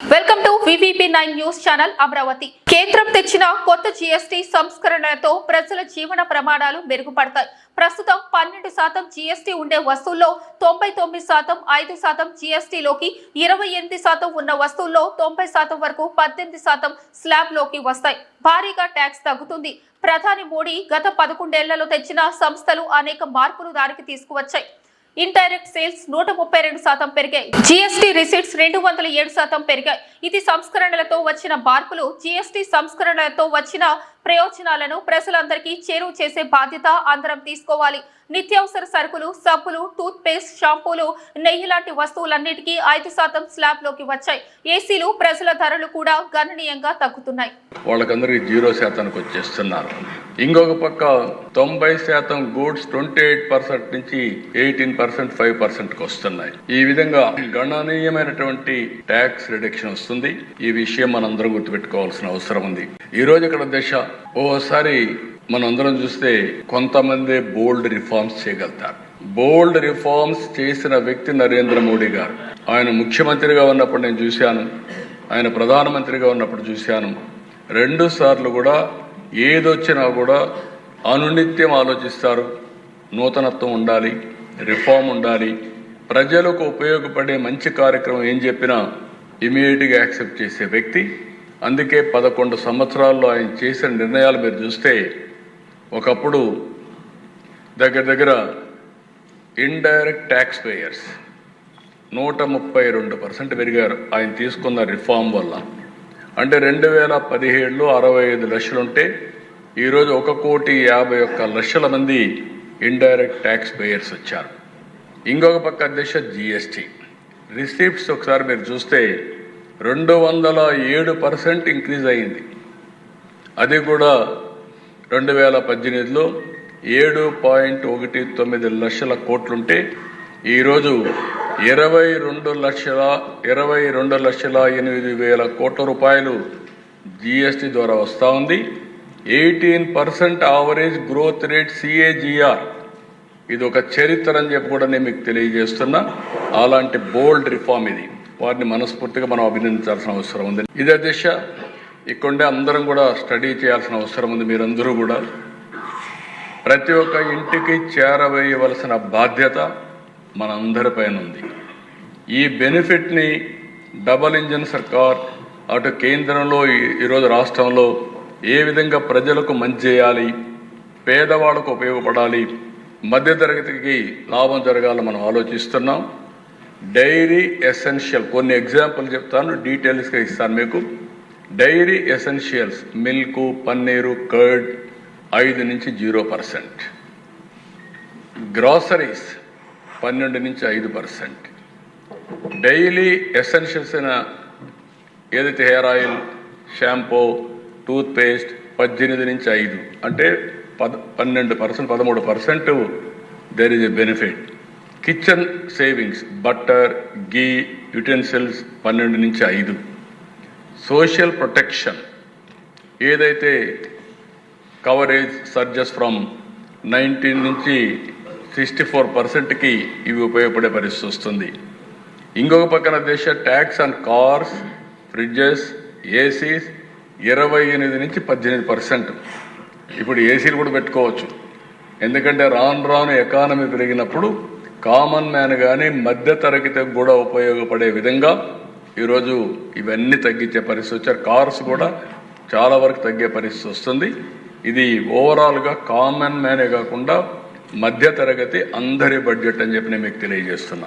Welcome to VVP nine news channel Amaravati. కేంద్రం తెచ్చిన కొత్త జీఎస్టీ సంస్కరణలతో ప్రజల జీవన ప్రమాణాలు మెరుగుపడతాయి. ప్రస్తుతం పన్నెండు శాతం జీఎస్టీ ఉండే వస్తువుల్లో తొంభై తొమ్మిది శాతం ఐదు శాతం జీఎస్టీలోకి ఇరవై ఎనిమిది శాతం ఉన్న వస్తువుల్లో తొంభై శాతం వరకు పద్దెనిమిది శాతం స్లాబ్లోకి వస్తాయి. భారీగా ట్యాక్స్ తగ్గుతుంది. ప్రధాని మోడీ గత పదకొండేళ్ళలో తెచ్చిన సంస్థలు అనేక మార్పులు దారికి తీసుకువచ్చాయి. ఇండైరెక్ట్ సేల్స్ నూట ముప్పై రెండు శాతం పెరిగాయి. జీఎస్టీ రిసీట్స్ రెండు వందల ఏడు శాతం పెరిగాయి. ఇది సంస్కరణలతో వచ్చిన మార్పులు జీఎస్టీ సంస్కరణలతో వచ్చిన ప్రయోజనాలను ప్రజలందరికీ చేరువ చేసే బాధ్యత అందరం తీసుకోవాలి. నిత్యావసర సరుకులు సబ్బులు టూత్ పేస్ట్ షాంపూలు నెయ్యి లాంటి వస్తువులన్నిటికీ ఐదు శాతం స్లాబ్లోకి వచ్చాయి. ఏసీలు ప్రజల ధరలు కూడా గణనీయంగా తగ్గుతున్నాయి. వాళ్ళకందరికీ జీరో శాతానికి వచ్చేస్తున్నారు. ఇంకొక పక్క తొంభై శాతం గూడ్స్ ట్వంటీ ఎయిట్ పర్సెంట్ నుంచి ఎయిటీన్ పర్సెంట్ ఫైవ్ పర్సెంట్కి వస్తున్నాయి. ఈ విధంగా గణనీయమైనటువంటి ట్యాక్స్ రిడక్షన్ వస్తుంది. ఈ విషయం మనందరం గుర్తుపెట్టుకోవాల్సిన అవసరం ఉంది. ఈ రోజు ఇక్కడ దశ ఓసారి మనం అందరం చూస్తే కొంతమంది బోల్డ్ రిఫార్మ్స్ చేయగలుగుతారు. బోల్డ్ రిఫార్మ్స్ చేసిన వ్యక్తి నరేంద్ర మోడీ గారు. ఆయన ముఖ్యమంత్రిగా ఉన్నప్పుడు నేను చూశాను. ఆయన ప్రధానమంత్రిగా ఉన్నప్పుడు చూశాను. రెండు సార్లు కూడా ఏదొచ్చినా కూడా అనునిత్యం ఆలోచిస్తారు. నూతనత్వం ఉండాలి రిఫార్మ్ ఉండాలి. ప్రజలకు ఉపయోగపడే మంచి కార్యక్రమం ఏం చెప్పినా ఇమీడియట్గా యాక్సెప్ట్ చేసే వ్యక్తి అందుకే పదకొండు సంవత్సరాల్లో ఆయన చేసిన నిర్ణయాలు మీరు చూస్తే ఒకప్పుడు దగ్గర దగ్గర ఇండైరెక్ట్ ట్యాక్స్ పేయర్స్ నూట ముప్పై రెండు పర్సెంట్ పెరిగారు ఆయన తీసుకున్న రిఫార్మ్ వల్ల. అంటే రెండు వేల పదిహేడులో అరవై ఐదు లక్షలుంటే ఈరోజు ఒక కోటి యాభై ఒక్క లక్షల మంది ఇండైరెక్ట్ ట్యాక్స్ పేయర్స్ వచ్చారు. ఇంకొక పక్క దిశ జిఎస్టీ రిసీప్ట్స్ ఒకసారి మీరు చూస్తే రెండు వందల ఏడు పర్సెంట్ ఇంక్రీజ్ అయింది అది కూడా రెండు వేల పద్దెనిమిదిలో ఏడు పాయింట్ ఒకటి తొమ్మిది లక్షల కోట్లుంటే ఈరోజు ఇరవై రెండు లక్షల ఇరవై రెండు లక్షల ఎనిమిది వేల కోట్ల రూపాయలు జిఎస్టీ ద్వారా వస్తూ ఉంది. Eighteen percent average growth rate CAGR ఇది ఒక చరిత్ర అని చెప్పి కూడా నేను మీకు తెలియజేస్తున్నా. అలాంటి బోల్డ్ రిఫార్మ్ ఇది. వారిని మనస్ఫూర్తిగా మనం అభినందించాల్సిన అవసరం ఉంది. ఇదే దిశ ఇక్కడే అందరం కూడా స్టడీ చేయాల్సిన అవసరం ఉంది మీరందరూ కూడా. ప్రతి ఒక్క ఇంటికి చేరవేయవలసిన బాధ్యత మనందరిపైన ఉంది. ఈ బెనిఫిట్ని డబల్ ఇంజన్ సర్కార్ అటు కేంద్రంలో ఈ- ఈరోజు రాష్ట్రంలో ఏ విధంగా ప్రజలకు మంచి చేయాలి పేదవాళ్ళకు ఉపయోగపడాలి మధ్యతరగతికి లాభం జరగాలని మనం ఆలోచిస్తున్నాం. డైరీ ఎసెన్షియల్ కొన్ని ఎగ్జాంపుల్ చెప్తాను డీటెయిల్స్గా ఇస్తాను మీకు. Dairy essentials milk paneer curd ఐదు నుంచి జీరో పర్సెంట్. గ్రాసరీస్ పన్నెండు నుంచి ఐదు పర్సెంట్. డైలీ ఎసెన్షియల్స్ అయిన ఏదైతే hair oil shampoo toothpaste పద్దెనిమిది నుంచి ఐదు అంటే పద పన్నెండు పర్సెంట్ పదమూడు percent there is a benefit kitchen savings butter ghee utensils పన్నెండు నుంచి ఐదు. Social protection. ఏదైతే కవరేజ్ సర్జెస్ ఫ్రమ్ నైన్టీన్ నుంచి సిక్స్టీ ఫోర్ పర్సెంట్కి ఇవి ఉపయోగపడే పరిస్థితి వస్తుంది. ఇంకొక పక్కన దేశ tax on cars fridges ACs ఇరవై ఎనిమిది నుంచి పద్దెనిమిది పర్సెంట్. ఇప్పుడు ఏసీలు కూడా పెట్టుకోవచ్చు. ఎందుకంటే రాను రాను ఎకానమీ పెరిగినప్పుడు కామన్ మ్యాన్ కానీ మధ్య తరగతికి కూడా ఉపయోగపడే విధంగా ఈరోజు ఇవన్నీ తగ్గించే పరిస్థితి వచ్చారు. కార్స్ కూడా చాలా వరకు తగ్గే పరిస్థితి వస్తుంది. ఇది ఓవరాల్గా కామన్ మ్యానే కాకుండా మధ్య తరగతి అందరి బడ్జెట్ అని చెప్పి నేను మీకు తెలియజేస్తున్నా.